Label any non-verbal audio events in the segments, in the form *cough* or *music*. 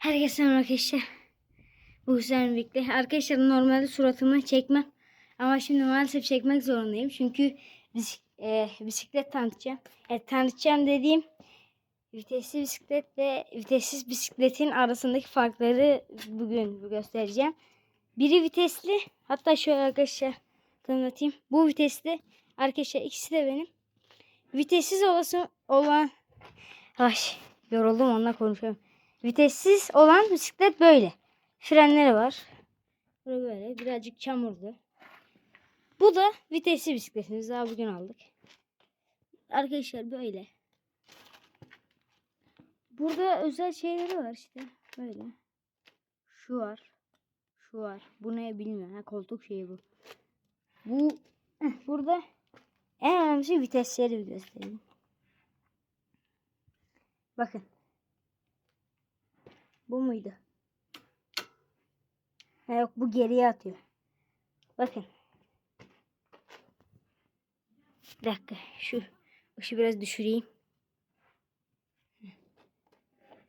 Herkese merhaba arkadaşlar. Bu güzel birlikte. Arkadaşlar normalde suratımı çekmem. Ama şimdi maalesef çekmek zorundayım. Çünkü bis- e, bisiklet tanıtacağım. E, tanıtacağım dediğim vitesli bisikletle vitessiz bisikletin arasındaki farkları bugün göstereceğim. Biri vitesli. Hatta şöyle arkadaşlar tanıtayım. Bu vitesli. Arkadaşlar ikisi de benim. Vitessiz olası olan Ay yoruldum onunla konuşuyorum. Vitessiz olan bisiklet böyle. Frenleri var. Bu böyle birazcık çamurlu. Bu da vitesli bisikletimiz. Daha bugün aldık. Arkadaşlar böyle. Burada özel şeyleri var işte. Böyle. Şu var. Şu var. Bu ne bilmiyorum. Ha, koltuk şeyi bu. Bu eh, burada en önemlisi vitesleri göstereyim. Bakın. Bu muydu? Ha yok bu geriye atıyor. Bakın. Bir dakika şu ışığı biraz düşüreyim.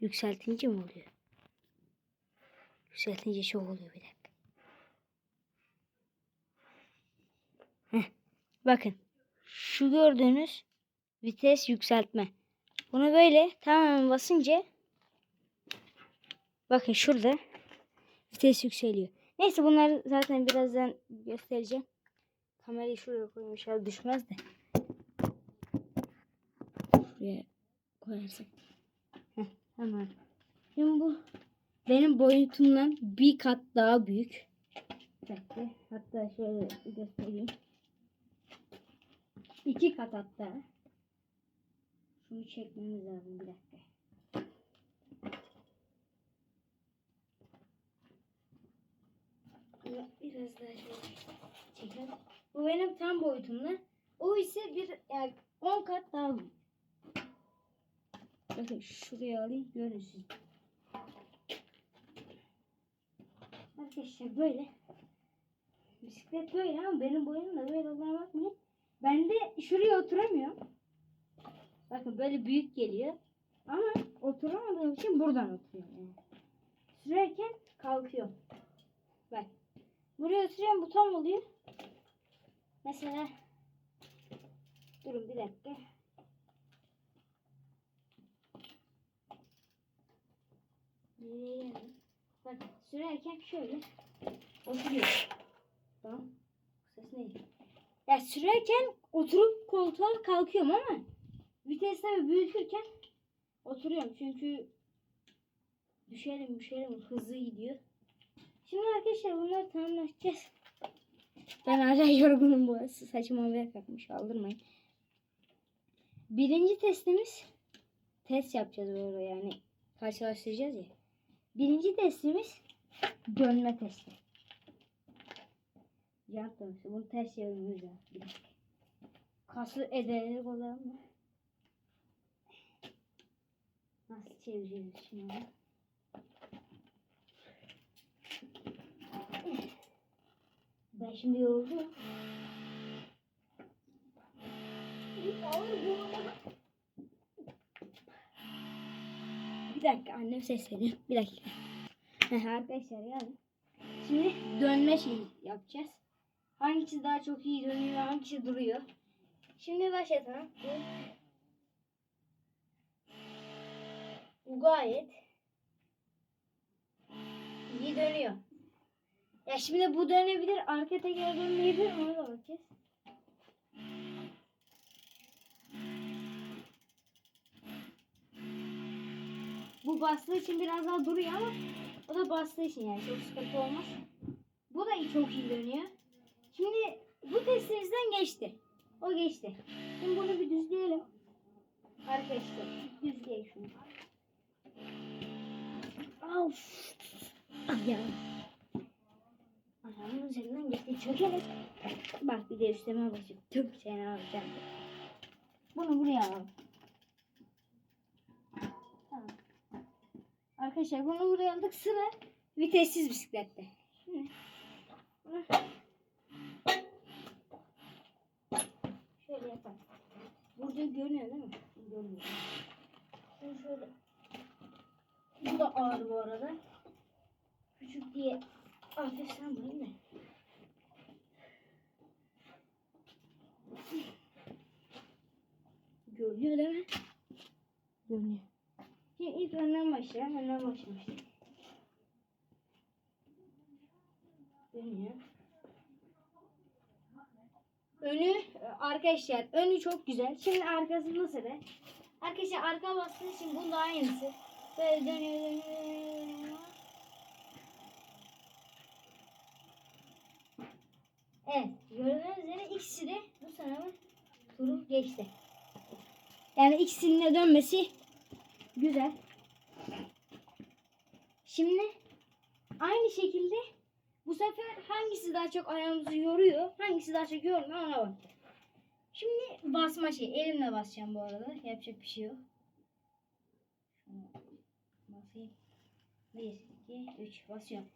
Yükseltince mi oluyor? Yükseltince çok oluyor bir dakika. Heh. Bakın. Şu gördüğünüz vites yükseltme. Bunu böyle tamamen basınca bakın şurada vites yükseliyor. Neyse bunları zaten birazdan göstereceğim. Kamerayı şuraya koymuş ya düşmez de. Şuraya koyarsın. Heh, tamam. Şimdi bu benim boyutumdan bir kat daha büyük. Hatta şöyle göstereyim. İki kat hatta. Şunu çekmemiz lazım bir dakika. Ya, Şöyle çekelim. Bu benim tam boyutumda. O ise bir yani 10 kat daha büyük. Bakın şuraya alayım görürsün. Arkadaşlar böyle. Bisiklet böyle ama benim boyum da böyle olduğuna bakmayın. Ben de şuraya oturamıyorum. Bakın böyle büyük geliyor. Ama oturamadığım için buradan oturuyorum. Yani. Sürerken kalkıyor. Bak. Buraya oturuyorum bu tam oluyor. Mesela durun bir dakika. Geldim? Bak sürerken şöyle oturuyor. Tamam. Ses neydi? Ya sürerken oturup koltuğa kalkıyorum ama vitesleri büyütürken oturuyorum. Çünkü düşerim düşerim hızlı gidiyor. Şimdi arkadaşlar bunları tamamlayacağız. Ben hala *laughs* yorgunum bu arada. Saçım havaya kalkmış. Aldırmayın. Birinci testimiz test yapacağız arada yani karşılaştıracağız ya. Birinci testimiz dönme testi. Jant dönmesi. Bunu ters çevirmemiz lazım. Bir dakika. Kaslı ederek olalım mı? Nasıl çevireceğiz şimdi onu? Ben şimdi. Bir dakika annem sesleniyor. Bir dakika. Arkadaşlar yani. Şimdi dönme şeyi yapacağız. Hangisi daha çok iyi dönüyor, hangisi duruyor. Şimdi başlatalım. Bu, bu gayet iyi dönüyor. Ya şimdi bu dönebilir, arka teker dönmeyebilir, ona da bakacağız. Bu bastığı için biraz daha duruyor ama o da bastığı için yani çok sıkıntı olmaz. Bu da çok iyi dönüyor. Şimdi bu testimizden geçti. O geçti. Şimdi bunu bir düzleyelim. Arkadaşlar düzleyelim şunu. Of. Ah ya. Üzerinden geçti. Çökerek. Bak bir de üstüme basıyor. Tüm seni alacağım. Bunu buraya alalım. Tamam. Arkadaşlar bunu buraya aldık. Sıra vitessiz bisiklette. Bunu şöyle yapalım. Burada görünüyor değil mi? Görünüyor. Şimdi şöyle Bu da ağır bu arada. Küçük diye hafif sen vurayım da. Görünüyor değil mi? Görünüyor. Şimdi ilk önden başlayalım. Önden başlamıştık. Görünüyor. Önü arkadaşlar önü çok güzel. Şimdi arkası nasıl be? Arkadaşlar arka bastığı için bunun da aynısı. Böyle dönüyor dönüyor. dönüyor. Evet gördüğünüz üzere ikisi de bu sınavı turu geçti. Yani ikisinin de dönmesi güzel. Şimdi aynı şekilde bu sefer hangisi daha çok ayağımızı yoruyor, hangisi daha çok yormuyor ona bakacağız. Şimdi basma şey, elimle basacağım bu arada. Yapacak bir şey yok. Basayım. 1, 2, 3 basıyorum.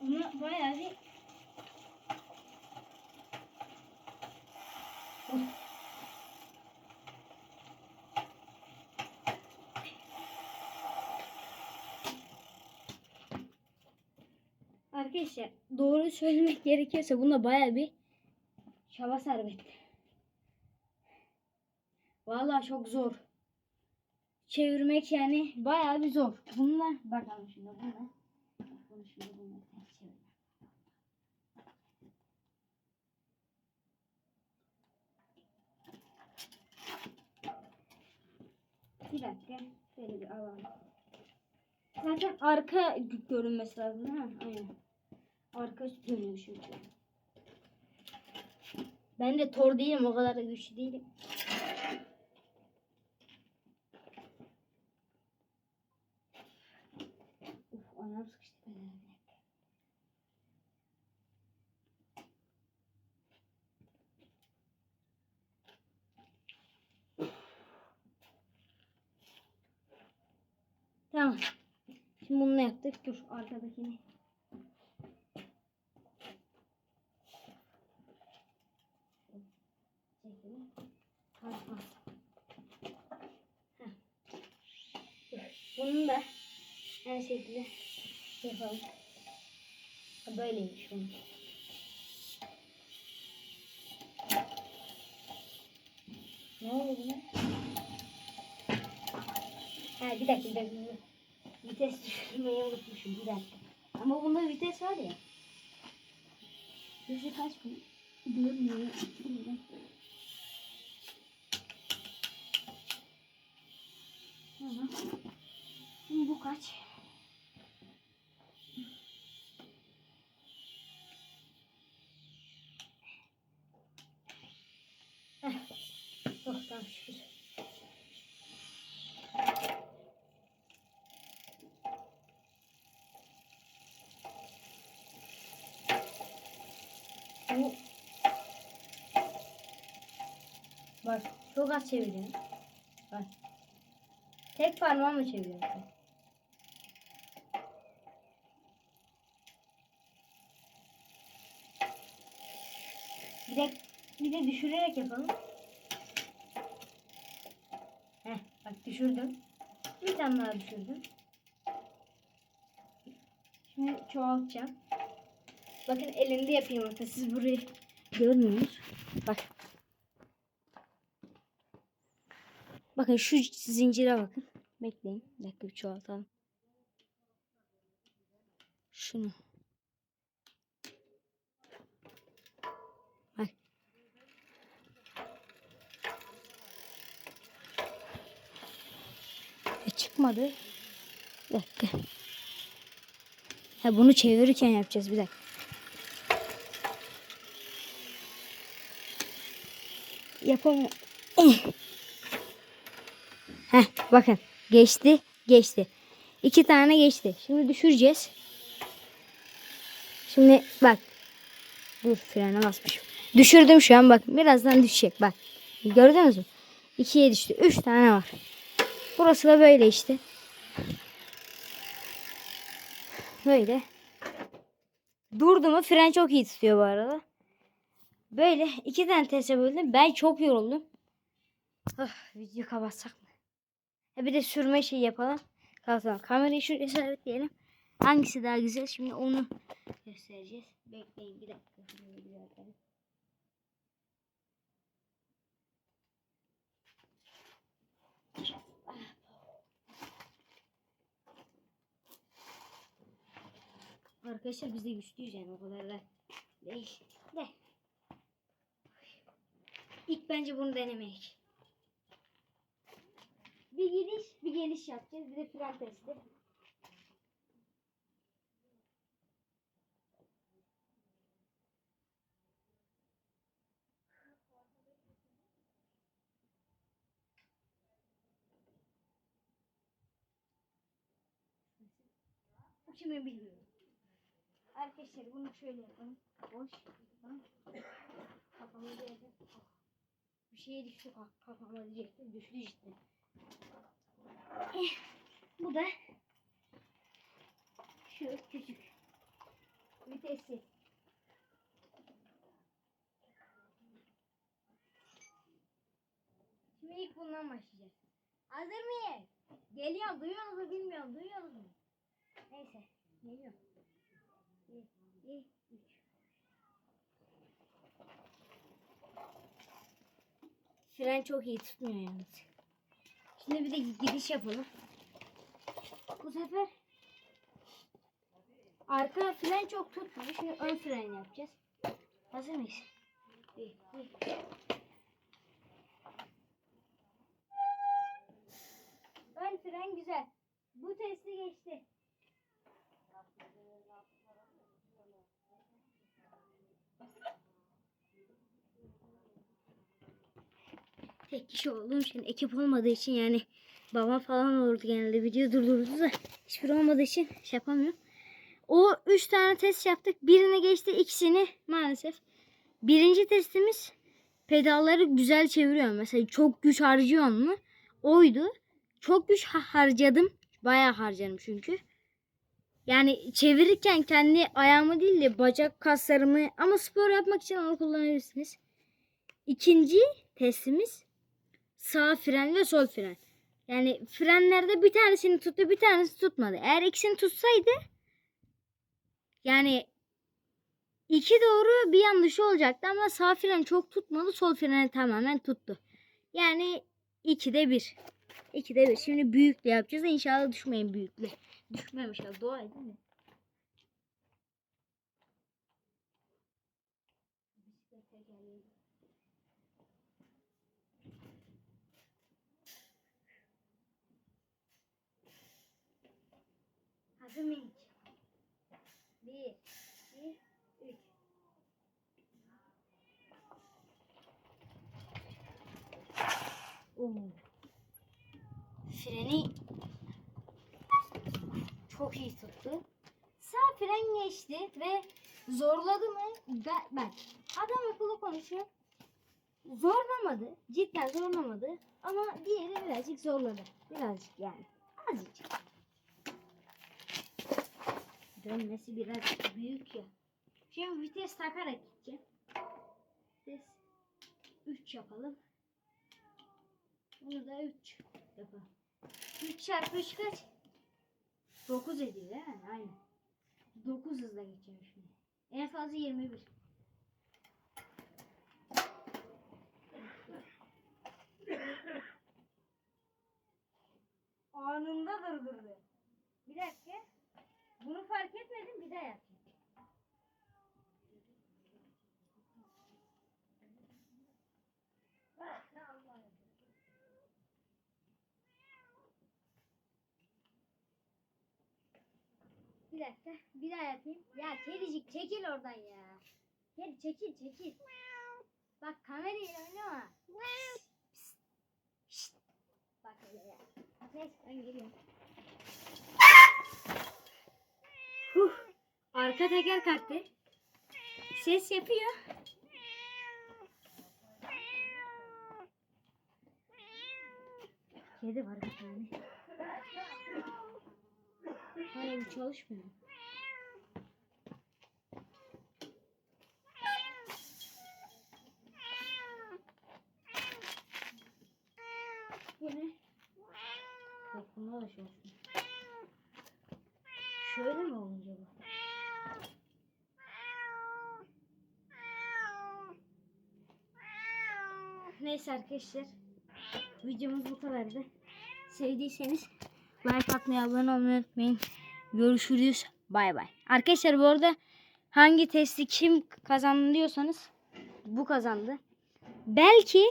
Ona bayağı bir Arkadaşlar doğru söylemek *laughs* gerekiyorsa bunda baya bir çaba sarf etti. Vallahi çok zor. Çevirmek yani baya bir zor. Bunlar bakalım şimdi bunlar. Bunu şimdi bunlar çevirmek. Bir dakika. Şöyle bir alalım. Zaten arka görünmesi lazım mi? Aynen. Arka dönüyor çünkü. Ben de tor değilim o kadar da güçlü değilim. Uf ayağım sıkıştı. Ben. Tamam. Şimdi bunu yaptık. Dur arkadakini. Çekelim. Hadi bas. Heh. Dur. Bunu da her şekilde yapalım. Böyleymiş bunun. Ne oldu buna? Ha bir dakika bir dakika. Vites düşürmeyi unutmuşum bir dakika. Ama bunda vites var ya. Hızı kaç mı? Görmüyor. Şimdi bu kaç? Tamam şükür. Bu Bak çok az çeviriyorum. Bak. Tek parmağımla çeviriyorum. Bir de, bir de düşürerek yapalım. Heh, bak düşürdüm. Bir tane daha düşürdüm. Şimdi çoğaltacağım. Bakın elimde yapayım hatta siz burayı görmüyorsunuz. Bak. Bakın şu zincire bakın. Bekleyin. Bir dakika bir çoğaltalım. Şunu. Bak. E çıkmadı. Bir dakika. Ha bunu çevirirken yapacağız bir dakika. Yapamıyorum. Heh, bakın geçti geçti. İki tane geçti. Şimdi düşüreceğiz. Şimdi bak. Dur frene basmışım. Düşürdüm şu an bak. Birazdan düşecek bak. Gördünüz mü? İkiye düştü. Üç tane var. Burası da böyle işte. Böyle. Durdu mu fren çok iyi tutuyor bu arada. Böyle iki tane teste böldüm. Ben çok yoruldum. Ah, video kapatsak mı? Ha bir de sürme şey yapalım. Kalsın. Kamerayı şuraya sabitleyelim. Hangisi daha güzel? Şimdi onu göstereceğiz. Bekleyin bir dakika. Arkadaşlar biz de güçlüyüz yani o kadar da değil. De. İlk bence bunu denemeyiz. Bir gidiş bir geliş yapacağız. Bir de fren testi. Şimdi bilmiyorum. Arkadaşlar bunu şöyle yapalım. Boş. Kafama değdi. Bir şey düştü kaf- kafama diyecektim. Düştü işte. Eh, Bu da şu küçük vitesi. Şimdi ilk bundan başlayacağız. Hazır mıyız? Geliyorum. Duyuyor musun bilmiyorum. Duyuyor musun? Neyse. Geliyorum. Bir, iki, üç. Fren çok iyi tutmuyor yalnız. Şimdi bir de gidiş yapalım. Bu sefer arka fren çok tutmuyor. Şimdi ön fren yapacağız. Hazır mıyız? Bir, bir. Ön fren güzel. Bu testi geçti. Kişi olduğum için ekip olmadığı için yani babam falan olurdu genelde video durdururdu da hiçbir olmadığı için şey yapamıyorum. O üç tane test yaptık. Birini geçti ikisini maalesef. Birinci testimiz pedalları güzel çeviriyor. Mesela çok güç harcıyor mu? Oydu. Çok güç ha- harcadım. Bayağı harcadım çünkü. Yani çevirirken kendi ayağımı değil de bacak kaslarımı ama spor yapmak için onu kullanabilirsiniz. İkinci testimiz sağ fren ve sol fren. Yani frenlerde bir tanesini tuttu bir tanesi tutmadı. Eğer ikisini tutsaydı yani iki doğru bir yanlışı olacaktı ama sağ fren çok tutmadı sol freni tamamen tuttu. Yani ikide bir. İkide bir. Şimdi büyükle yapacağız. İnşallah düşmeyin büyükle. Düşmemiş ya. Dua edin de. Mıyız? Bir, iki, üç. Oo. Freni çok iyi tuttu. Sağ fren geçti ve zorladı mı? Ben, bak adam akıllı konuşuyor. Zorlamadı. Cidden zorlamadı. Ama diğeri birazcık zorladı. Birazcık yani. Azıcık. Dönmesi biraz büyük ya. Şimdi vites takarak gideceğim. Vites 3 yapalım. Bunu da 3 yapalım. 3 çarpı 3 kaç? 9 ediyor değil mi? Aynen. 9 hızla geçeceğim şimdi. En fazla 21. Anında durdurdu. Bir dakika. Bunu fark etmedim bir daha yapayım. Bir dakika. Bir daha yapayım. Ya kedicik çekil oradan ya. Kedi çekil çekil. Bak kamerayla oynama. Psst. Şşt. Bak öyle ya. Neyse ben geliyorum. Huh. Arka teker kalktı. Ses yapıyor. Kedi var bir tane. Hala çalışmıyor. Bunda da çalışmıyor. Şöyle mi olunca bu? Neyse arkadaşlar. Videomuz bu kadardı. Sevdiyseniz like atmayı, abone olmayı unutmayın. Görüşürüz. Bay bay. Arkadaşlar bu arada hangi testi kim kazandı diyorsanız bu kazandı. Belki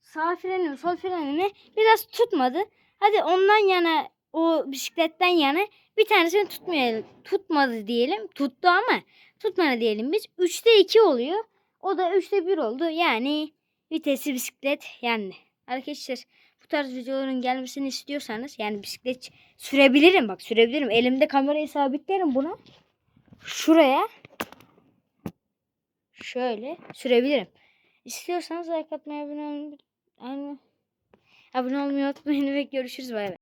sağ frenim sol frenimi biraz tutmadı. Hadi ondan yana o bisikletten yana bir tanesini tutmayalım. Tutmadı diyelim. Tuttu ama tutmadı diyelim biz. 3'te 2 oluyor. O da 3'te 1 oldu. Yani vitesli bisiklet yendi. Arkadaşlar bu tarz videoların gelmesini istiyorsanız yani bisiklet sürebilirim bak sürebilirim. Elimde kamerayı sabitlerim buna. Şuraya şöyle sürebilirim. İstiyorsanız like atmayı abone olmayı, abone olmayı unutmayın ve görüşürüz bay bay.